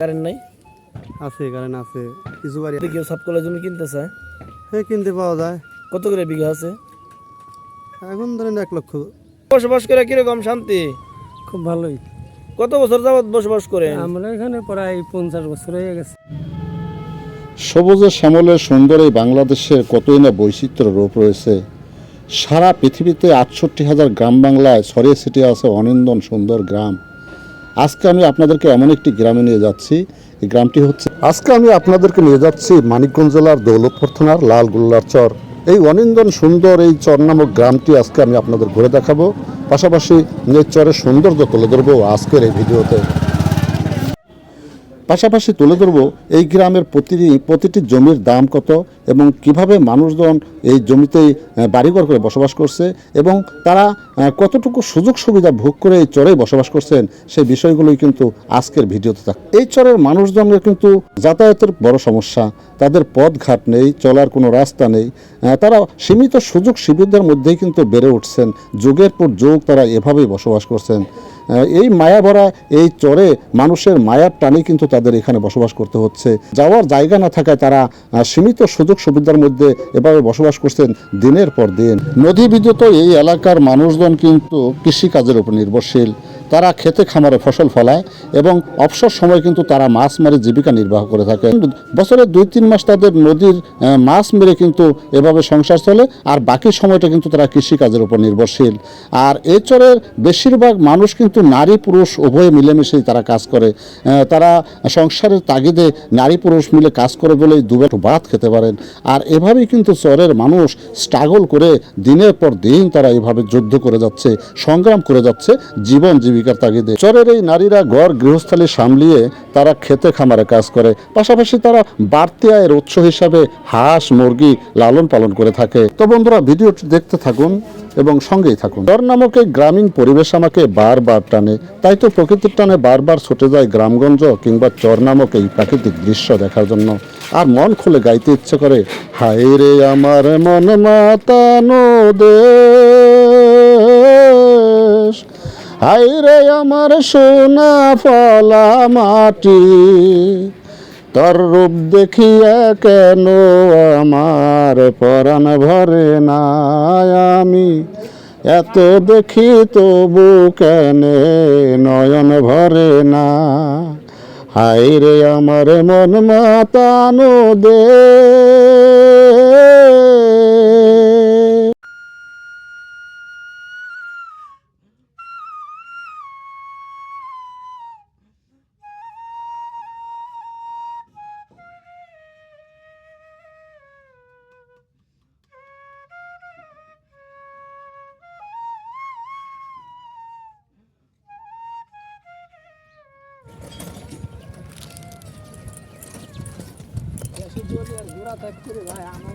Current নাই? আছে কারণ আছে। কিছু বাড়ি কেউ সাপ কলার জমি কিনতে চায় হ্যাঁ কিনতে পাওয়া যায়। কত করে বিঘা আছে? এখন ধরেন এক লক্ষ। বসবাস করে কীরকম শান্তি? খুব ভালোই। কত বছর যাবত বসবাস করেন? আমরা এখানে প্রায় পঞ্চাশ বছর হয়ে গেছে। সবুজে শ্যামলে সুন্দর এই বাংলাদেশের কতই না বৈচিত্র্য রূপ রয়েছে। সারা পৃথিবীতে আটষট্টি হাজার গ্রাম বাংলায় ছড়িয়ে ছিটিয়ে আছে অনিন্দন সুন্দর গ্রাম। আজকে আমি আপনাদেরকে এমন একটি গ্রামে নিয়ে যাচ্ছি। এই গ্রামটি হচ্ছে আজকে আমি আপনাদেরকে নিয়ে যাচ্ছি মানিকগঞ্জ জেলার দৌলতপুর থানার লালগুল্লার চর। এই অনিন্দন সুন্দর এই চর নামক গ্রামটি আজকে আমি আপনাদের ঘুরে দেখাবো। পাশাপাশি চরের সৌন্দর্য তুলে ধরবো আজকের এই ভিডিওতে। পাশাপাশি তুলে ধরব এই গ্রামের প্রতিটি প্রতিটি জমির দাম কত এবং কীভাবে মানুষজন এই জমিতেই বাড়িঘর করে বসবাস করছে এবং তারা কতটুকু সুযোগ সুবিধা ভোগ করে এই চরে বসবাস করছেন সেই বিষয়গুলোই কিন্তু আজকের ভিডিওতে থাক এই চরের মানুষজনের কিন্তু যাতায়াতের বড় সমস্যা। তাদের পথঘাট নেই, চলার কোনো রাস্তা নেই। তারা সীমিত সুযোগ সুবিধার মধ্যেই কিন্তু বেড়ে উঠছেন। যুগের পর যুগ তারা এভাবেই বসবাস করছেন। এই মায়া ভরা, এই চরে মানুষের মায়ার টানে কিন্তু তাদের এখানে বসবাস করতে হচ্ছে। যাওয়ার জায়গা না থাকায় তারা সীমিত সুযোগ সুবিধার মধ্যে এভাবে বসবাস করছেন দিনের পর দিন। নদী বিদ্যুৎ এই এলাকার মানুষজন কিন্তু কৃষিকাজের উপর নির্ভরশীল। তারা খেতে খামারে ফসল ফলায় এবং অবসর সময় কিন্তু তারা মাছ মারে জীবিকা নির্বাহ করে থাকে। বছরে দুই তিন মাস তাদের নদীর মাছ মেরে কিন্তু এভাবে সংসার চলে আর বাকি সময়টা কিন্তু তারা কৃষিকাজের উপর নির্ভরশীল। আর এই চরের বেশিরভাগ মানুষ কিন্তু নারী পুরুষ উভয়ে মিলেমিশেই তারা কাজ করে। তারা সংসারের তাগিদে নারী পুরুষ মিলে কাজ করে বলেই দুবেটো ভাত খেতে পারেন। আর এভাবেই কিন্তু চরের মানুষ স্ট্রাগল করে দিনের পর দিন তারা এভাবে যুদ্ধ করে যাচ্ছে, সংগ্রাম করে যাচ্ছে, জীবন জীবিকার তাগিদে। চরের এই নারীরা ঘর গৃহস্থালী সামলিয়ে তারা খেতে খামারে কাজ করে। পাশাপাশি তারা বাড়তি আয়ের উৎস হিসাবে হাঁস, মুরগি লালন পালন করে থাকে। তো বন্ধুরা, ভিডিওটি দেখতে থাকুন এবং সঙ্গেই থাকুন। চর নামক এই গ্রামীণ পরিবেশ আমাকে বারবার টানে। তাই তো প্রকৃতির টানে বারবার ছুটে যায় গ্রামগঞ্জ কিংবা চর নামক এই প্রাকৃতিক দৃশ্য দেখার জন্য। আর মন খুলে গাইতে ইচ্ছে করে হায় রে আমার মন মাতানো দেশ হায় রে আমার সোনা ফলা মাটি, তোর রূপ দেখিয়া কেন আমার পরাণ ভরে না আমি? এত দেখি তবু কেন নয়ন ভরে না? হায় রে আমার মন মাতানো দে আর ঘোরা থাকতে ভাই আমার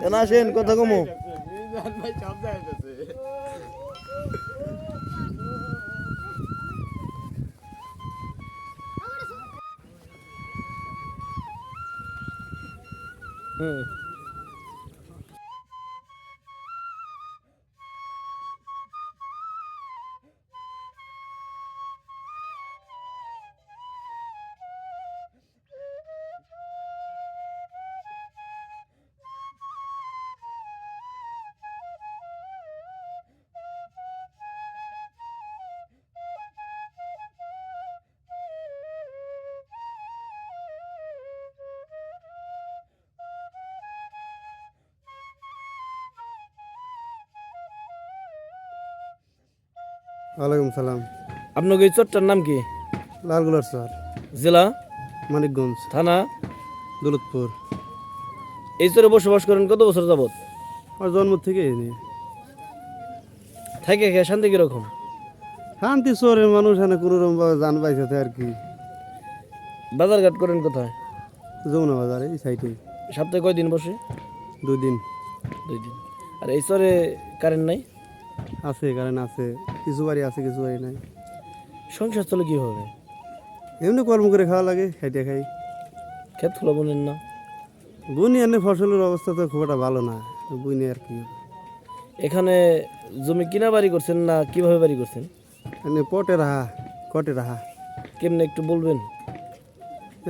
কেন আসেন কথা কমু। হুম। ওয়ালাইকুম সালাম। আপনার এই চরটার নাম কি? লালগুলার স্যার জেলা? মানিকগঞ্জ। থানা? দৌলতপুর। এই চরে বসবাস করেন কত বছর যাবত আমার জন্ম থেকে থাকে খেয়ে শান্তি কীরকম? শান্তি শহরের মানুষ এনে কোনো রকম জান পাইছে আর কি। বাজারঘাট করেন কোথায়? যমুনা বাজারে এই সাইডে। সপ্তাহে কয়দিন বসে? দুই দিন। দুই দিন। আর এই চরে কারেন্ট নাই? আছে কারেন্ট আছে। কিছু বাড়ি আছে কিছু বাড়ি নাই। সংসার চলে কীভাবে? এমনি কর্ম করে খাওয়া লাগে খাইতে খাই। ক্ষেত খোলা বলেন না? বুনি এনে ফসলের অবস্থা তো খুব একটা ভালো না বুনি আর কি। এখানে জমি কিনা বাড়ি করছেন না কীভাবে বাড়ি করছেন? এনে পটে রাহা কটে রাহা। কেমনে একটু বলবেন?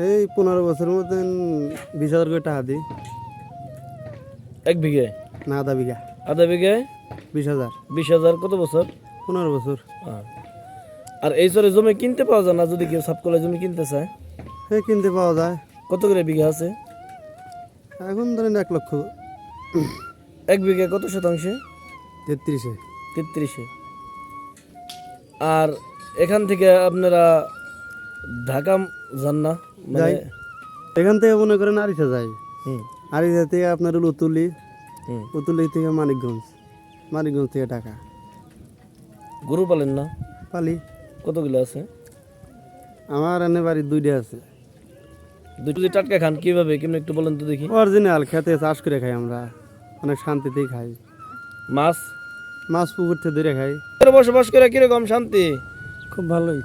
এই পনেরো বছরের মতন বিশ হাজার করে টাকা দিই। এক বিঘে? না আধা বিঘা। আধা বিঘে? বিশ হাজার। বিশ হাজার কত বছর? পনেরো বছর। আর এই চরে জমি কিনতে পাওয়া যায় না যদি কেউ সাপকলা জমি কিনতে চায়? হ্যাঁ কিনতে পাওয়া যায়। কত করে বিঘা আছে? এখন ধরেন এক লক্ষ। এক বিঘা কত শতাংশে? তেত্রিশে। তেত্রিশে। আর এখান থেকে আপনারা ঢাকা যান না? মানে যাই। এখান থেকে মনে করেন আরিসা হুম। আরিসা থেকে আপনার হলো উতুলি উতুলি থেকে মানিকগঞ্জ। মানিকগঞ্জ থেকে ঢাকা। গরু পালেন না? পালি। কতগুলো আছে? আমার এনে বাড়ি দুইটা আছে। দুটো যদি টাটকা খান কীভাবে? কেমন একটু বলেন তো দেখি। অরিজিনাল খেতে চাষ করে খাই আমরা। অনেক শান্তিতেই খাই। মাছ? মাছ পুকুর থেকে ধরে খাই। বসবাস করে কীরকম শান্তি? খুব ভালোই।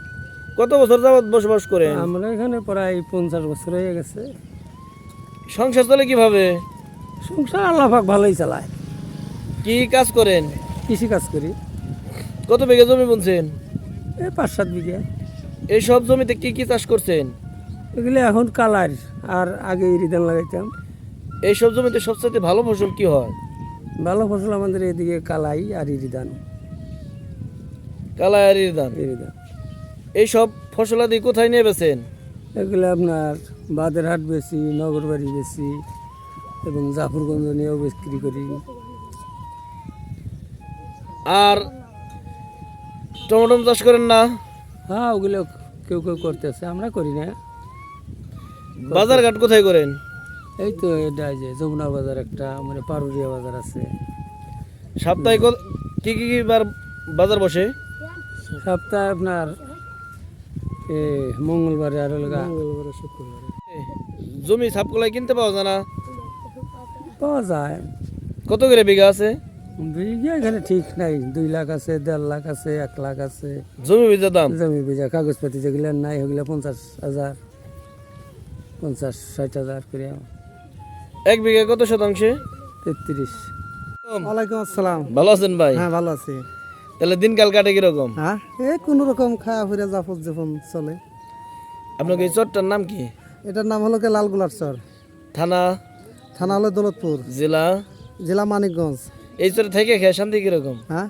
কত বছর যাবত বসবাস করে আমরা এখানে প্রায় পঞ্চাশ বছর হয়ে গেছে। সংসার চলে কীভাবে? সংসার আল্লাহ পাক ভালোই চালায়। কি কাজ করেন? কৃষি কাজ করি। কত বিঘা জমি বুনছেন? এই পাঁচ সাত বিঘা। এই সব জমিতে কি কি চাষ করছেন? এগুলো এখন কালার আর আগে ইরিদান লাগাইতাম। এই সব জমিতে সবচেয়ে ভালো ফসল কি হয়? ভালো ফসল আমাদের এদিকে কালাই আর ইরিদান কালা আর ধান ইরিদান এই সব ফসলাদি কোথায় নিয়ে বেছেন এগুলো আপনার বাদেরহাট বেশি নগরবাড়ি বেশি এবং জাফরগঞ্জ নিয়েও বিক্রি করি। আর টমেটো চাষ করেন না? হ্যাঁ ওগুলো কেউ কেউ করতেছে আমরা করি না। বাজার ঘাট কোথায় করেন? এই তো এটা যে যমুনা বাজার একটা মানে পারুরিয়া বাজার আছে। সপ্তাহে কত- কি কি কি বার বাজার বসে? সপ্তাহে আপনার এ মঙ্গলবারে আর লগা জমি সাপকলাই কিনতে পাওয়া যায় না? পাওয়া যায়। কত করে বিঘা আছে? বিঘা এখানে ঠিক নাই। দুই লাখ আছে দেড় লাখ আছে এক লাখ আছে। জমি বীজের দাম? জমি বিঘা কাগজপাতি যেগুলো নাই ওগুলো পঞ্চাশ হাজার পঞ্চাশ ষাট হাজার করে। এক বিঘা কত শতাংশে? তেত্রিশ। ওয়ালাইকুম আসসালাম। ভালো আছেন ভাই? হ্যাঁ ভালো আছি। তাহলে দিনকাল কাটে কীরকম? হ্যাঁ এই কোনো রকম খাওয়া ফিরে জাফর জীবন চলে। আপনাকে এই চরটার নাম কি? এটার নাম হলো কি লালগুলার চর। থানা? থানা হলো দৌলতপুর। জেলা? জেলা মানিকগঞ্জ। এই চরে থেকে খেয়ে শান্তি কীরকম? হ্যাঁ?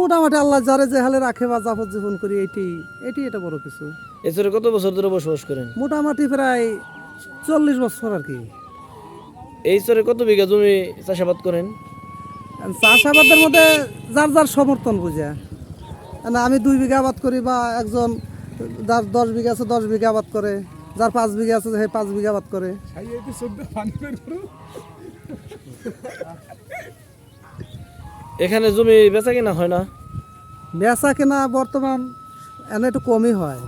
মোটামুটি আল্লাহ যারে যে হালে রাখে বা জাফর জীবন করি এটি এটি এটা বড় কিছু। এই চরে কত বছর ধরে বসবাস করেন? মোটামুটি প্রায় চল্লিশ বছর আর কি। এই চরে কত বিঘা জমি চাষাবাদ করেন? চাষাবাদের মধ্যে যার যার সমর্থন বুঝে। না আমি দুই বিঘা আবাদ করি বা একজন যার দশ বিঘা আছে দশ বিঘা আবাদ করে। যার পাঁচ বিঘা আছে সে পাঁচ বিঘা আবাদ করে। এখানে জমি বেচা কিনা হয় না? বেচা কিনা বর্তমান এনে একটু কমই হয়।